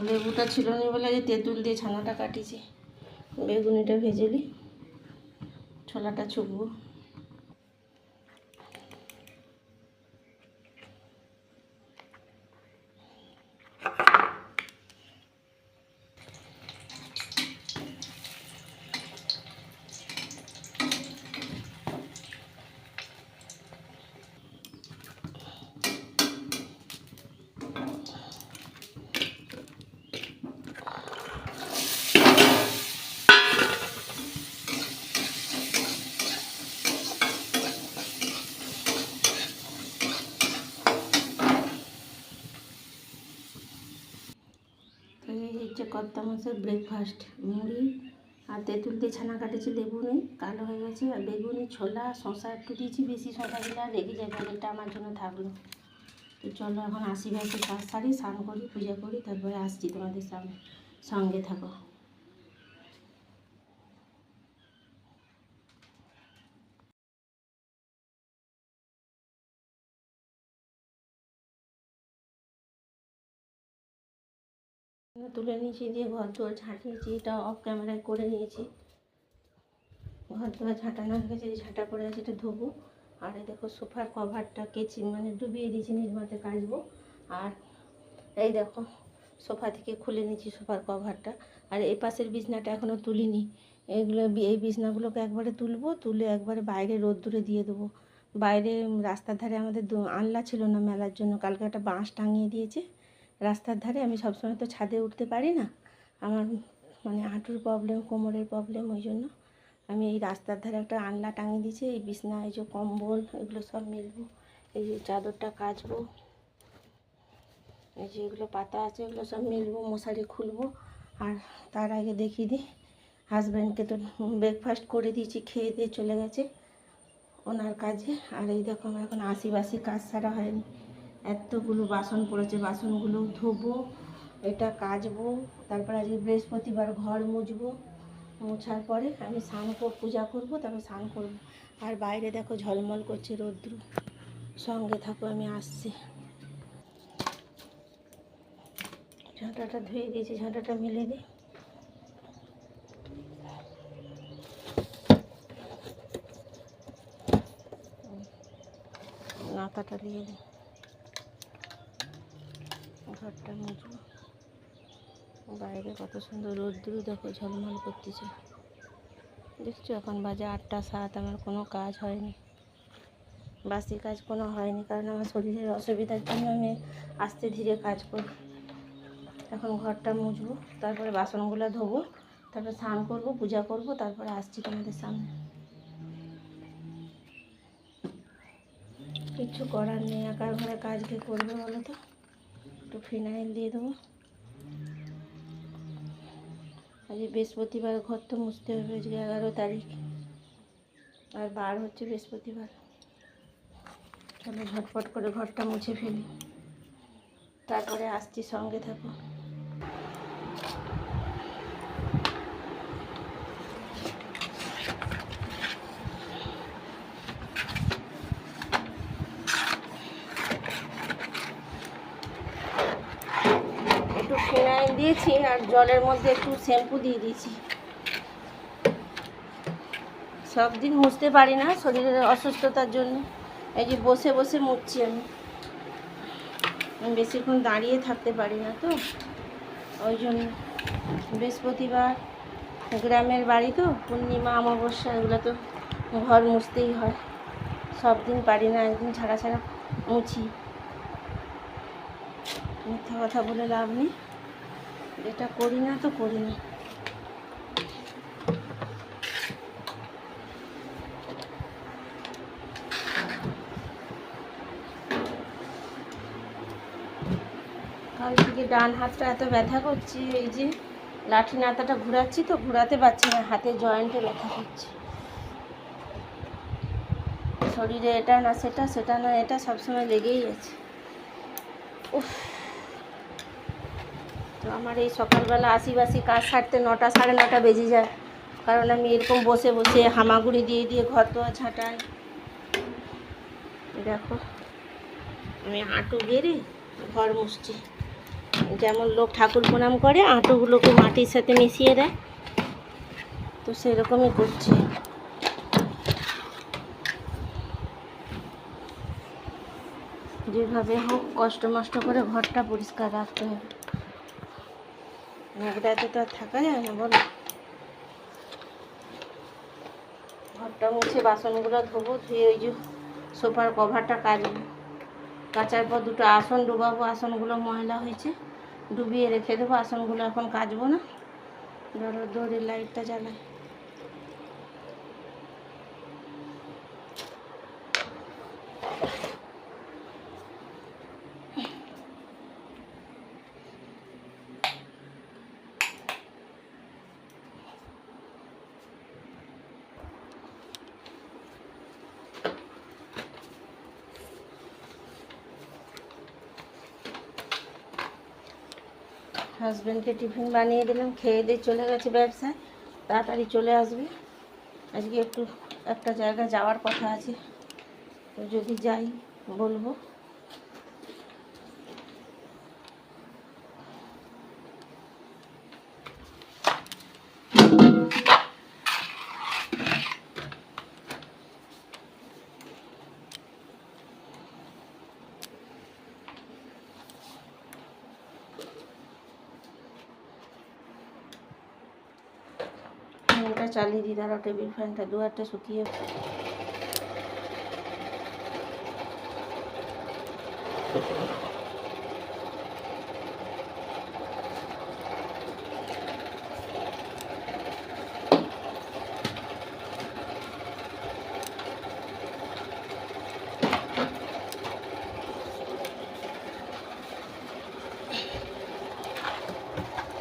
লেবুটা ছিল নি বলে যে তেঁতুল দিয়ে ছানাটা কাটিছি। বেগুনিটা ভেজে নিই ছোলাটা ছুকবো হচ্ছে কর্তা মাছের ব্রেকফাস্ট মুড়ি আর তেঁতুল দিয়ে ছানা কাটেছি লেবু নেই কালো হয়ে গেছে। আর বেগুনি, ছোলা শশা একটু দিয়েছি, বেশি শশা দিলে আর রেগে যাবে অনেকটা আমার জন্য থাকল। তো চলো এখন আসি ভাই একটু কাজ সারি, স্নান করি, পূজা করি, তারপরে আসছি তোমাদের সামনে সঙ্গে থাকো। তুলে নিয়েছি, দিয়ে ঘর দুয়ার ঝাঁটিয়েছি এটা অফ ক্যামেরায় করে নিয়েছি। ঘর দুয়ার ঝাঁটানো হয়ে গেছে ঝাঁটা পড়ে আছে এটা ধোবো। আর এই দেখো সোফার কভারটা কেচি মানে ডুবিয়ে দিয়েছি, নির্মাতে কাচবো। আর এই দেখো, সোফা থেকে খুলে নিয়েছি সোফার কভারটা আর এই পাশের বিছনাটা এখনও তুলিনি। এগুলো, এই বিছনাগুলোকে একবারে তুলবো, তুলে একবারে বাইরে রোদ্দুরে দিয়ে দেবো। বাইরে রাস্তার ধারে আমাদের আনলা ছিল না মেলার জন্য, কালকে একটা বাঁশ টাঙিয়ে দিয়েছে। রাস্তার ধারে আমি সবসময় তো ছাদে উঠতে পারি না। আমার মানে হাঁটুর প্রবলেম কোমরের প্রবলেম ওই জন্য আমি এই রাস্তার ধারে একটা আনলা টাঙিয়ে দিয়েছি, এই বিছনা, এই যে কম্বল, এগুলো সব মেলবো, এই যে চাদরটা কাচবো, এই যে এগুলো পাতা আছে, এগুলো সব মেলবো, মশারি খুলবো, আর তার আগে দেখিয়ে দিই হাজব্যান্ডকে তো ব্রেকফাস্ট করে দিয়েছি, খেয়ে দিয়ে চলে গেছে, ওনার কাজে, আর এই দেখো আমার এখন আশি বাসি কাজ সারা হয়নি। এতগুলো বাসন পড়েছে, বাসনগুলো ধোবো, এটা কাচবো, তারপর আজকে বৃহস্পতিবার ঘর মুছবো, মোছার পরে আমি স্নান পূজা করব, তারপর স্নান করব। আর বাইরে দেখো ঝলমল করছে রৌদ্র। সঙ্গে থাকো, আমি আসছি। ঝাঁটাটা ধুয়ে দিয়েছি, ঝাঁটাটা মেলে দিই নাতাটা দিয়ে দিই ঘরটা মুছবো বাইরে কত সুন্দর রোদ্দুর দেখো, ঝলমল করতেছে। দেখছ, এখন বাজে আটটা সাত, আমার কোনো কাজ হয়নি। বাসি কাজ কোনো হয়নি, কারণ আমার শরীরের অসুবিধার জন্য আমি আস্তে ধীরে কাজ করি। এখন ঘরটা মুছবো, তারপরে বাসনগুলো ধোবো, তারপরে স্নান করব, পূজা করব, তারপরে আসছি তোমাদের সামনে। কিচ্ছু করার নেই একার ঘরে কাজ কে করবে বলো তো? একটু ফিনাইল দিয়ে দেবো। আজকে বৃহস্পতিবার, ঘর তো মুছতে হবে, আজকে এগারো তারিখ। আর বার হচ্ছে বৃহস্পতিবার। চলো ঝটপট করে ঘরটা মুছে ফেলি। তারপরে আসছি সঙ্গে থাকো একটু ফিনাইল দিয়েছি আর জলের মধ্যে একটু শ্যাম্পু দিয়ে দিয়েছি। সব দিন মুছতে পারি না শরীরের অসুস্থতার জন্য। এই যে বসে বসে মুছছি আমি। বেশিক্ষণ দাঁড়িয়ে থাকতে পারি না তো। ওই জন্য বৃহস্পতিবার গ্রামের বাড়ি তো, পূর্ণিমা, অমাবস্যা, এগুলো তো ঘর মুছতেই হয়। সব দিন পারি না, একদিন ছাড়া ছাড়া মুছি। মিথ্যা কথা বলে লাভ নেই। যেটা করি না তো করি না। কাল থেকে ডান হাতটা এত ব্যথা করছে, এই যে লাঠি নাতাটা ঘোরাচ্ছি তো, ঘোরাতে পারছি না, হাতে জয়েন্টে ব্যথা করছে। শরীরে এটা না সেটা সেটা না এটা, সবসময় লেগেই আছে। উফ। তো আমার এই সকালবেলা আশি বাসি কাজ সারতে নটা সাড়ে নটা বেজে যায়। কারণ আমি এরকম বসে বসে হামাগুড়ি দিয়ে দিয়ে ঘর দোয়া ঝাঁটাই। দেখো, আমি হাঁটু গেড়ে ঘর মুছছি। যেমন লোক ঠাকুর প্রণাম করে, আঁটোগুলোকে মাটির সাথে মিশিয়ে দেয়। তো সেরকমই করছি। যেভাবে হোক, কষ্ট মষ্ট করে ঘরটা পরিষ্কার রাখতে হবে। নোংরাতে তো আর থাকা যায় না, বলো। ঘরটা মুছে বাসনগুলো ধোবো, ধুয়ে ওই যে সোফার কভারটা কাচবো কাচার পর দুটো আসন ডুবাবো। আসনগুলো ময়লা হয়েছে, ডুবিয়ে রেখে দেবো। আসনগুলো এখন কাচবো না। ধরো দড়ির লাইটটা জ্বালাই। হাজব্যান্ডকে টিফিন বানিয়ে দিলাম, খেয়ে দিয়ে চলে গেছে ব্যবসায় তাড়াতাড়ি চলে আসবে। আজকে একটু একটা জায়গা যাওয়ার কথা আছে। তো যদি যাই, বলব ফ্যানটা চালিয়ে দিই দাঁড়াও টেবিল ফ্যানটা দু একটা শুকিয়ে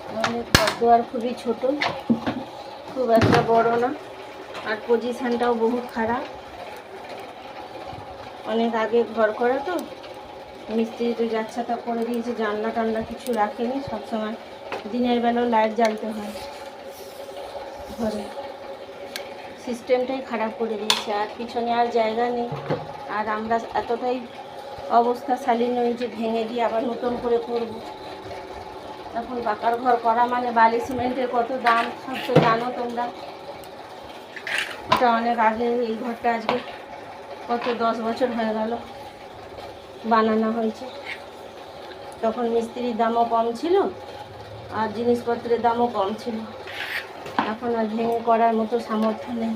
আমাদের ঘরদুয়ার খুবই ছোট। খুব একটা বড় না। আর পজিশানটাও বহুত খারাপ। অনেক আগে ঘর করা তো। মিস্ত্রি তো যাচ্ছে তা করে দিয়েছে জানলা টান্না কিছু রাখেনি। সবসময় দিনের বেলাও লাইট জ্বালতে হয় ঘরে। সিস্টেমটাই খারাপ করে দিয়েছে। আর পিছনে আর জায়গা নেই। আর আমরা এতটাই অবস্থা শালীন নই যে ভেঙে দিয়ে আবার নতুন করে করব। এখন পাকার ঘর করা মানে বালি সিমেন্টের কত দাম, সব তো জানো তোমরা। ওটা অনেক আগে এই ঘরটা আজকে কত দশ বছর হয়ে গেল বানানো হয়েছে। তখন মিস্ত্রির দামও কম ছিল আর জিনিসপত্রের দামও কম ছিল। এখন আর ভেঙে করার মতো সামর্থ্য নেই।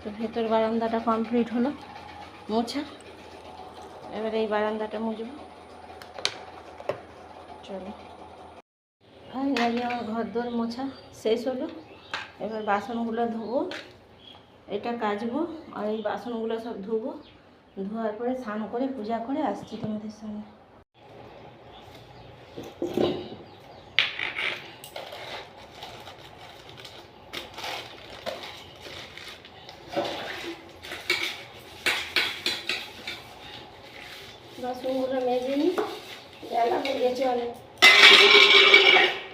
তো ভেতর বারান্দাটা কমপ্লিট হলো। মোছা। এবার এই বারান্দাটা মুছবো। চলো। ফাইনালি আমার ঘর দোর মোছা, শেষ হলো। এবার বাসনগুলো ধোবো, এটা কাচবো, আর এই বাসনগুলো সব ধোবো। ধোয়ার পরে স্নান করে, পূজা করে আসছি তোমাদের সামনে বাসনগুলো মেজে নিই বেলা হয়ে গেছে অনেক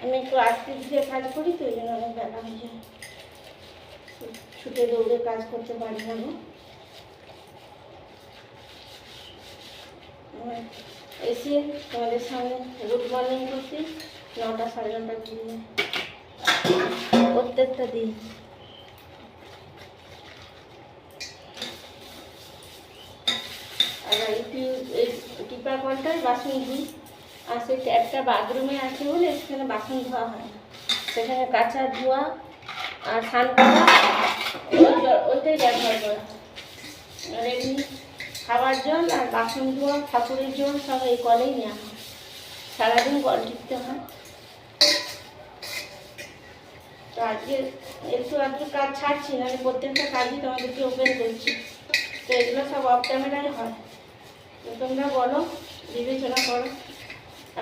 আমি একটু আস্তে ধীরে কাজ করি তো ওই জন্য অনেক বেলা হয়ে যায় ছুটে দৌড়ে কাজ করতে পারি না এসে তোমাদের সামনে গুড মর্নিং করতে নটা সাড়ে নটা দিয়ে প্রত্যেকটা দিন। আর এই টিপা কলটার বাসন ধুই। আর সেই ট্যাপটা বাথরুমে আছে বলে সেখানে বাসন ধোয়া হয়। সেখানে কাঁচা ধোয়া আর স্নান করা। ওইটাই ব্যবহার করা। আর এমনি খাবার জল আর বাসন ধোয়া, ঠাকুরের জল সব এই কলেই নেওয়া হয়। সারাদিন কল টিপতে হয়। তো আজকে একটু আধটু কাজ ছাড়ছি না প্রত্যেকটা কাজই তোমাদেরকে ওপেন করছি। তো এগুলো সব অফ ক্যামেরায় হয়। তো তোমরা বলো, বিবেচনা করো।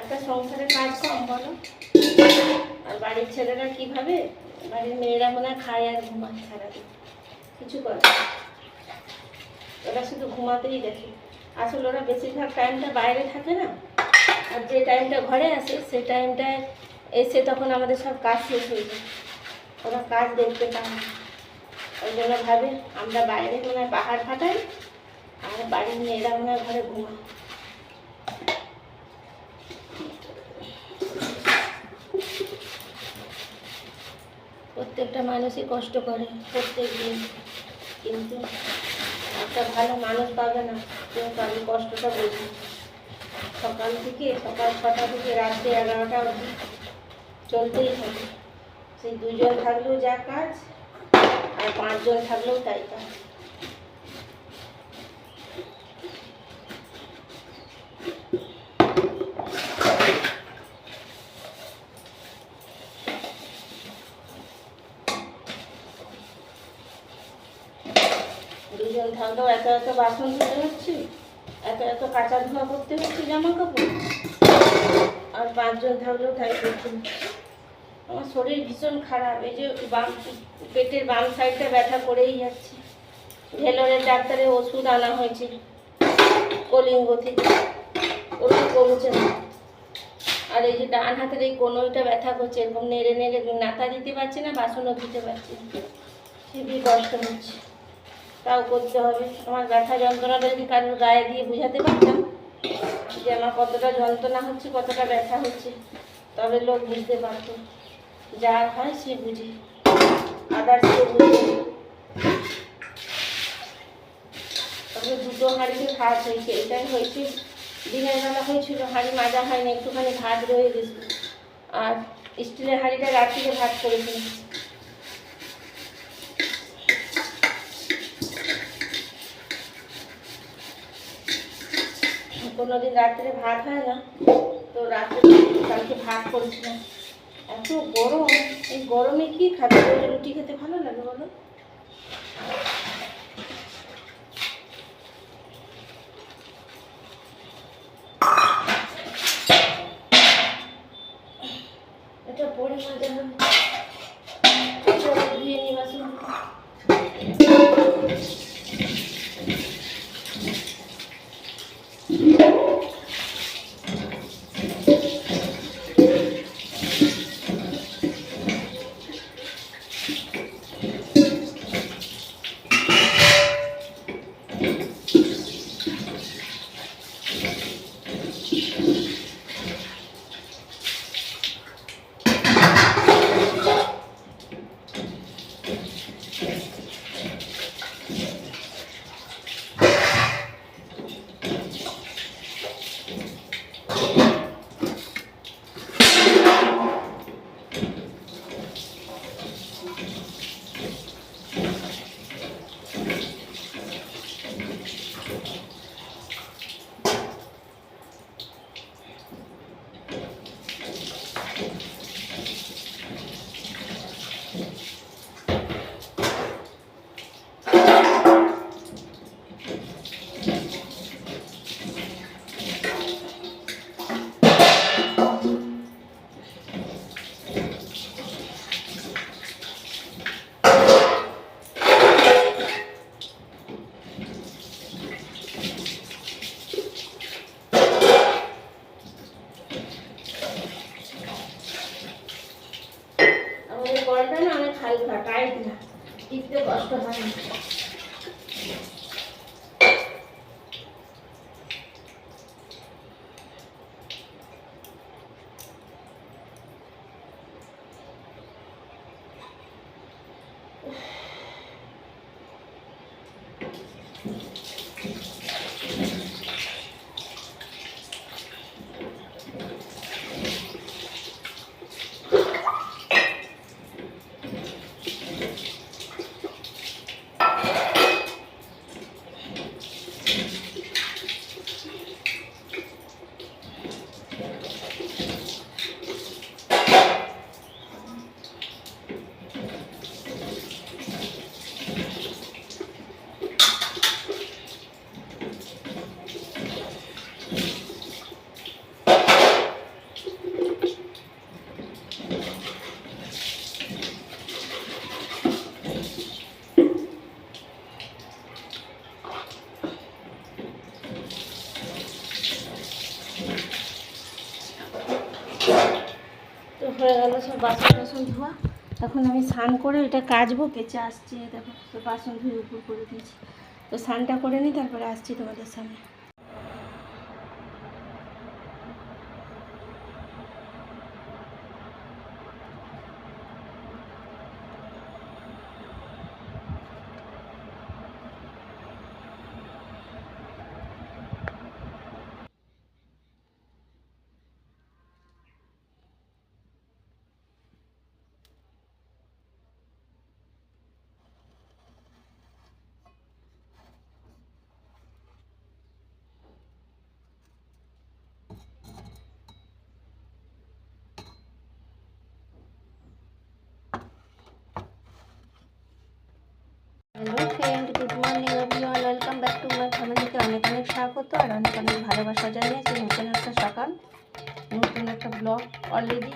একটা সংসারে কাজ কম বলো। আর বাড়ির ছেলেরা কীভাবে? বাড়ির মেয়েরা মনে হয় খায় আর ঘুমায় সারাদিন। কিছু করে। ওরা শুধু ঘুমাতেই দেখে। আসলে ওরা বেশিরভাগ টাইমটা বাইরে থাকে না, আর যে টাইমটা ঘরে আসে, সেই টাইমটায় এসে তখন আমাদের সব কাজ শেষ হয়ে যায়। ওরা কাজ দেখতে পায় ওই জন্য ভাবে আমরা বাইরে মনে হয় পাহাড় ফাটাই, আর বাড়ির মেয়েরা মনে হয় ঘরে ঘুমায়। প্রত্যেকটা মানুষই কষ্ট করে, প্রত্যেক দিন। কিন্তু একটা ভালো মানুষ পাবে না। কিন্তু আমি কষ্টটা বুঝি। সকাল থেকে, সকাল ছটা থেকে রাত্রে এগারোটা অবধি চলতেই থাকে। সেই দুজন থাকলেও যা কাজ, আর পাঁচজন থাকলেও তাই কাজ। থাকলেও এত এত বাসন ধুতে হচ্ছে, এত এত কাঁচা ধোয়া করতে হচ্ছে জামা কাপড় আর পাঁচজন থাকলেও তাই করতে আমার শরীর ভীষণ খারাপ, এই যে বাম পেটের বাম সাইডটা ব্যথা করেই যাচ্ছে। ভেলোরের ডাক্তারের ওষুধ আনা হয়েছে, কলিঙ্গ থেকে। ওষুধ কমছে না। আর এই যে ডান হাতের এই কোনোটা ব্যথা করছে, এরকম নেড়ে নেড়ে নাতা দিতে পারছে না, বাসনও দিতে পারছে না। হেবি কষ্ট হচ্ছে? তাও করতে হবে। আমার ব্যথা যন্ত্রণাটা যদি কারোর গায়ে দিয়ে বুঝাতে পারতাম যে আমার কতটা যন্ত্রণা হচ্ছে, কতটা ব্যথা হচ্ছে, তবে লোক বুঝতে পারতো। যা হয় সে বুঝে। আদার কেউ বুঝে। দুটো হাঁড়িতে ভাত হয়েছে, এটাই হয়েছে। দিনের বেলা হয়েছিল হাঁড়ি মাজা হয়নি, একটুখানি ভাত রয়ে গেছে। আর স্টিলের হাঁড়িটা রাত্রিতে ভাত করেছিলাম কোনোদিন রাত্রে ভাত হয় না, তো রাত্রে কালকে ভাত করেছিলাম। এত গরম, এই গরমে কি খাবে? রুটি খেতে ভালো লাগে বলো? টিপতে কষ্ট হয় না তো হয়ে গেল সব বাসন টাসন ধোয়া। এখন আমি স্নান করে এটা কাচবো, কেচে আসছে, দেখো বাসন ধুয়ে উপর করে দিয়েছি। তো স্নানটা করে নিই, তারপরে আসছি তোমাদের সামনে hello friend good morning everyone welcome back to my ফ্যামিলিতে অনেক অনেক স্বাগত আর অনেক অনেক ভালোবাসা জানিয়েছি। নতুন একটা সকাল, নতুন একটা ব্লগ অলরেডি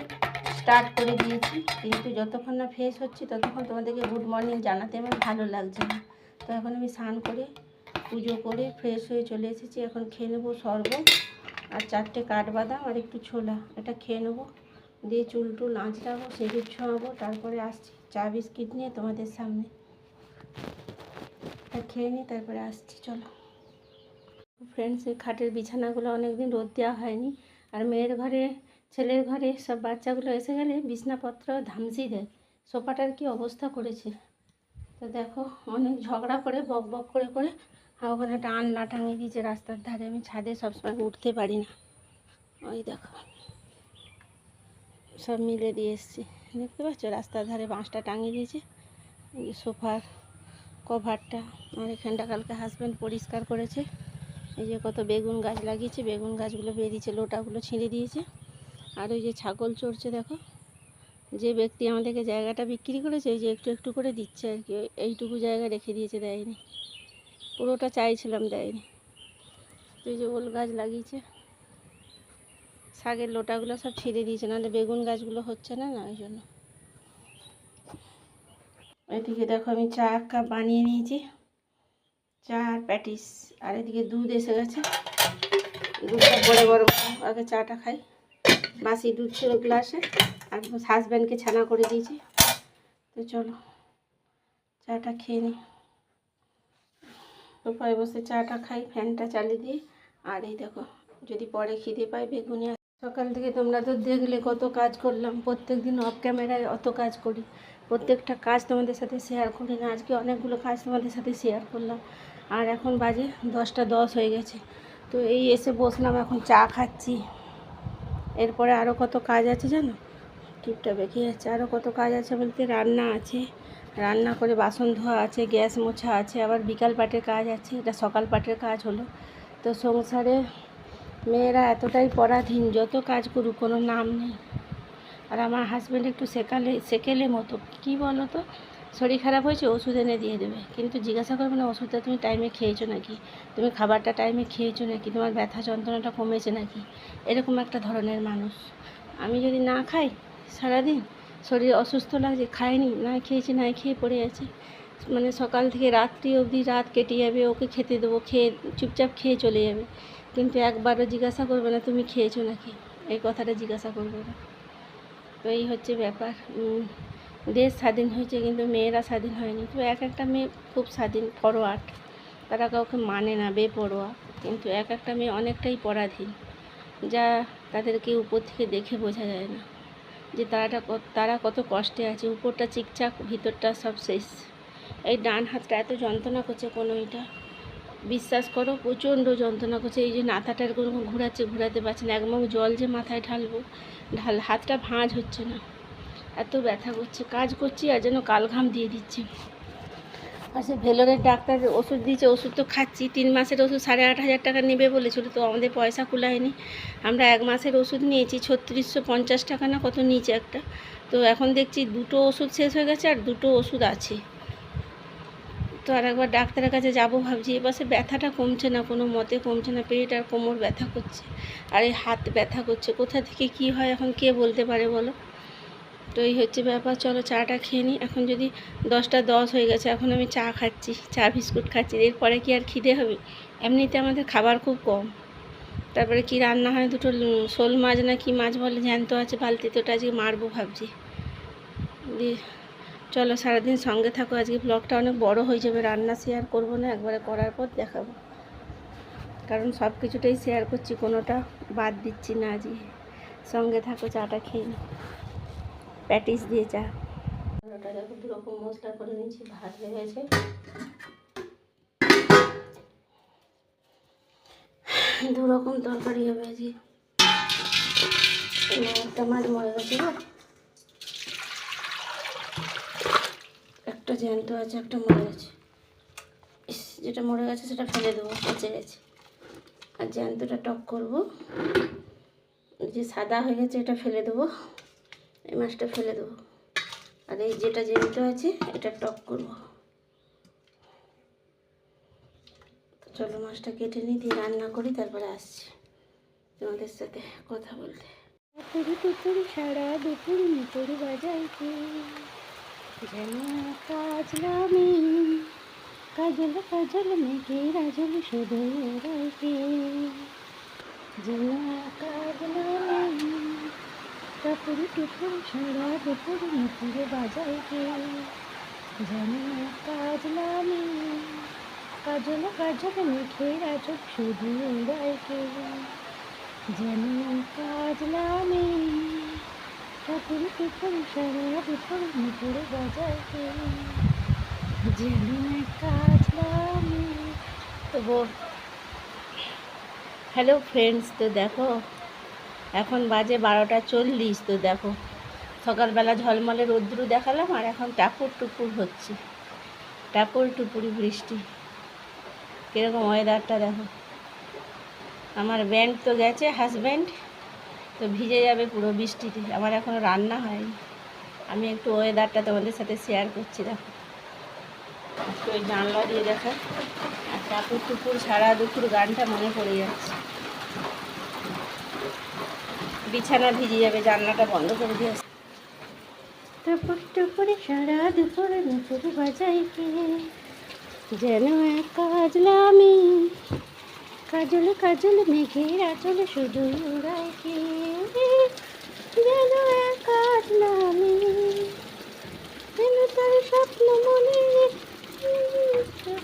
স্টার্ট করে দিয়েছি। কিন্তু যতক্ষণ না ফ্রেশ হচ্ছি, ততক্ষণ তোমাদেরকে গুড মর্নিং জানাতে আমার ভালো লাগছে না। তো এখন আমি স্নান করে, পুজো করে ফ্রেশ হয়ে চলে এসেছি। এখন খেয়ে নেব শরবত আর চারটে কাঠবাদাম আর একটু ছোলা। এটা খেয়ে নেব। দিয়ে চুল টুল আঁচড়াবো সেগুলো ছোঁয়াবো তারপরে আসছি চা বিস্কিট নিয়ে তোমাদের সামনে। এটা খেয়ে নিই, তারপরে আসছি, চলো। ফ্রেন্ডস এই খাটের বিছানাগুলো অনেকদিন রোদ দেওয়া হয়নি। আর মেয়ের ঘরে, ছেলের ঘরে সব বাচ্চাগুলো এসে গেলে বিছনাপত্র ধামসি দেয়। সোফাটার কি অবস্থা করেছে? তো দেখো, অনেক ঝগড়া করে, বক বক করে করে ওখানে একটা আনলা টাঙিয়ে দিয়েছে রাস্তার ধারে। আমি ছাদে সবসময় উঠতে পারি না। ওই দেখো, সব মিলে দিয়ে এসছি। দেখতে পাচ্ছ? রাস্তার ধারে বাঁশটা টাঙিয়ে দিয়েছে। সোফার কভারটা আর এখানটা কালকে হাজব্যান্ড পরিষ্কার করেছে। এই যে কত বেগুন গাছ লাগিয়েছে, বেগুন গাছগুলো বেরিয়েছে লোটাগুলো ছিঁড়ে দিয়েছে। আর ওই যে ছাগল চড়ছে দেখো। যে ব্যক্তি আমাদেরকে জায়গাটা বিক্রি করেছে, ওই যে একটু একটু করে দিচ্ছে আর কি। ওই- এইটুকু জায়গা রেখে দিয়েছে, দেয়নি। পুরোটা চাইছিলাম, দেয়নি। এই যে ওল গাছ লাগিয়েছে। শাকের লোটাগুলো সব ছিঁড়ে দিয়েছে, নাহলে বেগুন গাছগুলো হচ্ছে না না, ওই জন্য। এদিকে দেখো আমি চা এক কাপ বানিয়ে নিয়েছি। চা আর প্যাটিস। আর এদিকে দুধ এসে গেছে। দুধটা বড় বড় আগে চাটা খাই। বাসি দুধ ছিল গ্লাসে। আর হাজব্যান্ডকে ছানা করে দিয়েছি। তো চলো, চাটা খেয়ে নিই সোফায় বসে চাটা খাই, ফ্যানটা চালিয়ে দিই আর এই দেখো, যদি পরে খিদে পাই বেগুনি সকাল থেকে তোমরা তো দেখলে কত কাজ করলাম। প্রত্যেক দিন অফ ক্যামেরায় অত কাজ করি। প্রত্যেকটা কাজ তোমাদের সাথে শেয়ার করি না। আজকে অনেকগুলো কাজ তোমাদের সাথে শেয়ার করলাম। আর এখন বাজে দশটা দশ হয়ে গেছে। তো এই এসে বসলাম, এখন চা খাচ্ছি। এরপরে আরও কত কাজ আছে জানো? টিপটা বেঁকে যাচ্ছে। আরও কত কাজ আছে বলতে রান্না আছে। রান্না করে বাসন ধোয়া আছে, গ্যাস মোছা আছে, আবার বিকাল পাটের কাজ আছে। এটা সকাল পাটের কাজ হলো। তো সংসারে মেয়েরা এতটাই পরাধীন, যত কাজ করুক কোনো নাম নেই। আর আমার হাজব্যান্ড একটু সেকালে সেকেলে মতো। কী বলো তো শরীর খারাপ হয়েছে, ওষুধ এনে দিয়ে দেবে। কিন্তু জিজ্ঞাসা করবে না, ওষুধটা তুমি টাইমে খেয়েছো নাকি? তুমি খাবারটা টাইমে খেয়েছো নাকি? তোমার ব্যথা যন্ত্রণাটা কমেছে নাকি? এরকম একটা ধরনের মানুষ। আমি যদি না খাই সারাদিন, শরীর অসুস্থ লাগছে, খাইনি, না খেয়েছি, না খেয়ে পড়ে আছে। মানে সকাল থেকে রাত্রি অবধি রাত কেটে যাবে, ওকে খেতে দেবো, খেয়ে, চুপচাপ খেয়ে চলে যাবে। কিন্তু একবারও জিজ্ঞাসা করবে না, তুমি খেয়েছো নাকি? এই কথাটা জিজ্ঞাসা করবে না। তো এই হচ্ছে ব্যাপার। দেশ স্বাধীন হয়েছে কিন্তু মেয়েরা স্বাধীন হয়নি। তো এক একটা মেয়ে খুব স্বাধীন ফরওয়ার্ড তারা কাউকে মানে না, বেপরোয়া। কিন্তু এক একটা মেয়ে অনেকটাই পরাধীন, যা তাদেরকে উপর থেকে দেখে বোঝা যায় না। যে তারাটা তারা কত কষ্টে আছে। উপরটা চিকচাক, ভিতরটা সব শেষ। এই ডান হাতটা এত যন্ত্রণা করছে কোনো এটা বিশ্বাস করো, প্রচণ্ড যন্ত্রণা করছে। এই যে নাথাটা এরকম ঘোরাচ্ছে, ঘোরাতে পারছে না। একমগ জল যে মাথায় ঢালবো, ঢাল হাতটা ভাঁজ হচ্ছে না। এত ব্যথা করছে। কাজ করছি আর যেন কালঘাম দিয়ে দিচ্ছে। সে ভেলোরের ডাক্তার ওষুধ দিয়েছে, ওষুধ তো খাচ্ছি। তিন মাসের ওষুধ সাড়ে আট হাজার টাকা নেবে বলেছিল, তো আমাদের পয়সা কুলায়নি। আমরা এক মাসের ওষুধ নিয়েছি, ছত্রিশশো পঞ্চাশ টাকা না কত নিচে একটা। তো এখন দেখছি দুটো ওষুধ শেষ হয়ে গেছে আর দুটো ওষুধ আছে। তো আর একবার ডাক্তারের কাছে যাব ভাবছি এপাশে ব্যথাটা কমছে না, কোনো মতে কমছে না, পেট আর কোমর ব্যথা করছে। আর এই হাত ব্যথা করছে, কোথা থেকে কি হয় এখন কে বলতে পারে বলো? তো এই হচ্ছে ব্যাপার, চলো চাটা খেয়ে নিই এখন যদি দশটা দশ হয়ে গেছে, এখন আমি চা খাচ্ছি, চা বিস্কুট খাচ্ছি, এরপরে কি আর খিদে হবে? এমনিতে আমাদের খাবার খুব কম। তারপরে কি রান্না হয়? দুটো শোল মাছ না কি মাছ বলে জ্যান্ত আছে বালতিতে ওটা আজকে মারবো ভাবছি। দিয়ে চলো সারাদিন সঙ্গে থাকো, আজকে ব্লগটা অনেক বড় হয়ে যাবে, রান্না শেয়ার করব না, একবারে করার পর দেখাবো। কারণ সব কিছুটাই শেয়ার করছি, কোনোটা বাদ দিচ্ছি না আজকে। সঙ্গে থাকো, চাটা খেয়ে নিই প্যাটিস দিয়ে চা। ওটা দেখো দুরকম মশলা করে নিয়েছি, ভাত হয়ে গেছে। দু রকম তরকারি হবে আজকে। একটা মাছ মরে গেছে গো একটা জ্যান্ত আছে, একটা মরে গেছে। যেটা মরে গেছে সেটা ফেলে দেবো, বেঁচে গেছে। আর জ্যান্তটা টক করব। যে সাদা হয়ে গেছে, এটা ফেলে দেবো। এই মাছটা ফেলে দেবো। আর এই যেটা জ্যান্ত আছে, এটা টক করব। চলো মাছটা কেটে নিই, দিয়ে রান্না করি, তারপরে আসছি তোমাদের সাথে কথা বলতে। সারা দুপুর মুপুর বাজাইতে যেন কাজলামি, কাজল কাজল মেঘে রাজল রাইতে যেন কাজলামি টুপুরি টুপুরি সারা দুপুর মুপুর বাজাইতে যেন কাজলামি কাজল কাজল মেঘে রাজল রাইতে যেন কাজলামে ঠাকুর টুকুর সারা দুপুর মুপুর বাজাইতে যেন কাজলামে তো হ্যালো ফ্রেন্ডস তো দেখো, এখন বাজে বারোটা চল্লিশ, তো দেখো, সকালবেলা ঝলমলে রোদ্রু দেখালাম আর এখন টাপুর টুপুর হচ্ছে। টাপুর টুপুরি বৃষ্টি। কীরকম ওয়েদারটা দেখো। আমার ব্যান্ড তো গেছে হাজব্যান্ড তো ভিজে যাবে পুরো বৃষ্টিতে। আমার এখনও রান্না হয়নি। আমি একটু ওয়েদারটা তোমাদের সাথে শেয়ার করছি, দেখো। একটু ওই জানলা দিয়ে দেখো। আর টাপুর টুকুর সারা দুপুর গানটা মনে পড়ে যাচ্ছে। বিছানা ভিজে যাবে, জানলাটা বন্ধ করে দিয়ে। টুপুর টুপুরে সারা দুপুর দুপুর বাজাই কে যেন এক কাজলামি কাজল কাজল মেঘের আচল শুধু উড়ায় কে যেন এক কাজলামি যেন তার স্বপ্ন মনে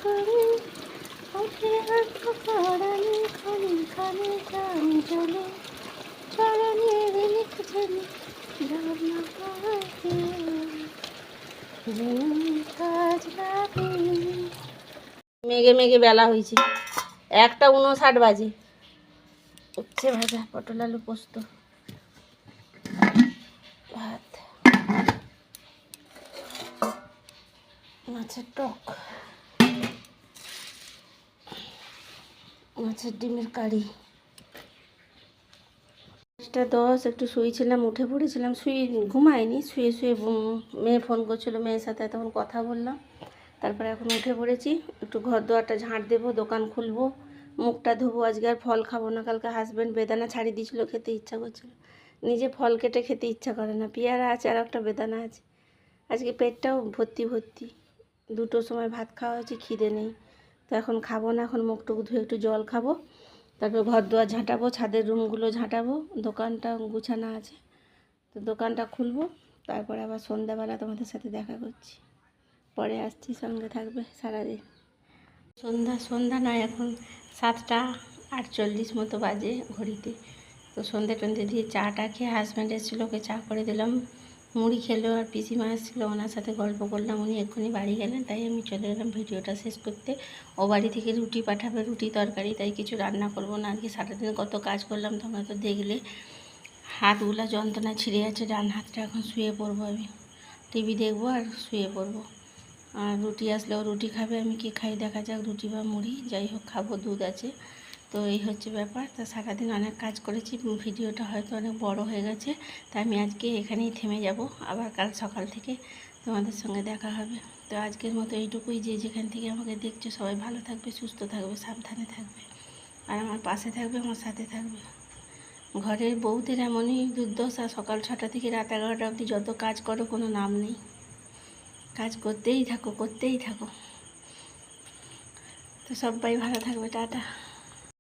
করে। ওঠে আর পড়ানি খানি খানি গান চলে। চরণে পাখি কাজ লাগে মেঘে মেঘে বেলা হয়েছে। একটা উনষাট বাজে। উচ্ছে ভাজা, পটল আলু পোস্ত। ভাত। মাছের টক। মাছের ডিমের কারি। পাঁচটা দশ, একটু শুয়েছিলাম, উঠে পড়েছিলাম। শুয়ে ঘুমাইনি শুয়ে শুয়ে মেয়ে ফোন করছিল, মেয়ের সাথে তখন কথা বললাম। তারপরে এখন উঠে পড়েছি। একটু ঘর দোয়ারটা ঝাঁট দেবো, দোকান খুলবো, মুখটা ধোবো। আজকে আর ফল খাব না, কালকে হাজব্যান্ড বেদানা ছাড়িয়ে দিয়েছিল, খেতে ইচ্ছা করছিল। নিজে ফল কেটে খেতে ইচ্ছা করে না, পেয়ারা আছে আর একটা বেদানা আছে। আজকে পেটটাও ভর্তি ভর্তি। দুটোর সময় ভাত খাওয়া হয়েছে, খিদে নেই। তো এখন খাব না, এখন মুখটুকু ধুয়ে একটু জল খাব। তারপর ঘর দুয়ার ঝাঁটাবো, ছাদের রুমগুলো ঝাঁটাবো, দোকানটা গুছানো আছে। তো দোকানটা খুলবো, তারপরে আবার সন্ধ্যাবেলা তোমাদের সাথে দেখা করছি। পরে আসছি, সঙ্গে থাকবে সারাদিন। সন্ধ্যা সন্ধ্যা নয় এখন সাতটা আটচল্লিশ মতো বাজে ঘড়িতে। তো সন্ধে টন্ধে দিয়ে চাটা খেয়ে হাজব্যান্ড এসেছিল, ওকে চা করে দিলাম। মুড়ি খেলো আর পিসিমা এসেছিল, ওনার সাথে গল্প করলাম, উনি এক্ষুনি বাড়ি গেলেন, তাই আমি চলে গেলাম ভিডিওটা শেষ করতে। ও বাড়ি থেকে রুটি পাঠাবে, রুটি তরকারি, তাই কিছু রান্না করব না, আজকে সারাদিন কত কাজ করলাম, তোমরা তো দেখলে। হাতগুলো যন্ত্রণা ছিঁড়ে যাচ্ছে ডান হাতটা এখন শুয়ে পড়ব আমি। টিভি দেখব আর শুয়ে পড়ব। আর রুটি আসলেও রুটি খাবে, আমি কি খাই? দেখা যাক, রুটি বা মুড়ি, যাই হোক, খাব, দুধ আছে। তো এই হচ্ছে ব্যাপার। তা সারাদিন অনেক কাজ করেছি ভিডিওটা হয়তো অনেক বড় হয়ে গেছে। তাই আমি আজকে এখানেই থেমে যাব। আবার কাল সকাল থেকে তোমাদের সঙ্গে দেখা হবে। তো আজকের মতো এইটুকুই। যে যেখান থেকে আমাকে দেখছ, সবাই ভালো থাকবে, সুস্থ থাকবে, সাবধানে থাকবে। আর আমার পাশে থাকবে, আমার সাথে থাকবে। ঘরের বউদের এমনই দুর্দশা। সকাল ছটা থেকে রাত এগারোটা অবধি যত কাজ করো, কোনো নাম নেই। কাজ করতেই থাকো করতেই থাকো। তো সবাই ভালো থাকবে টাটা।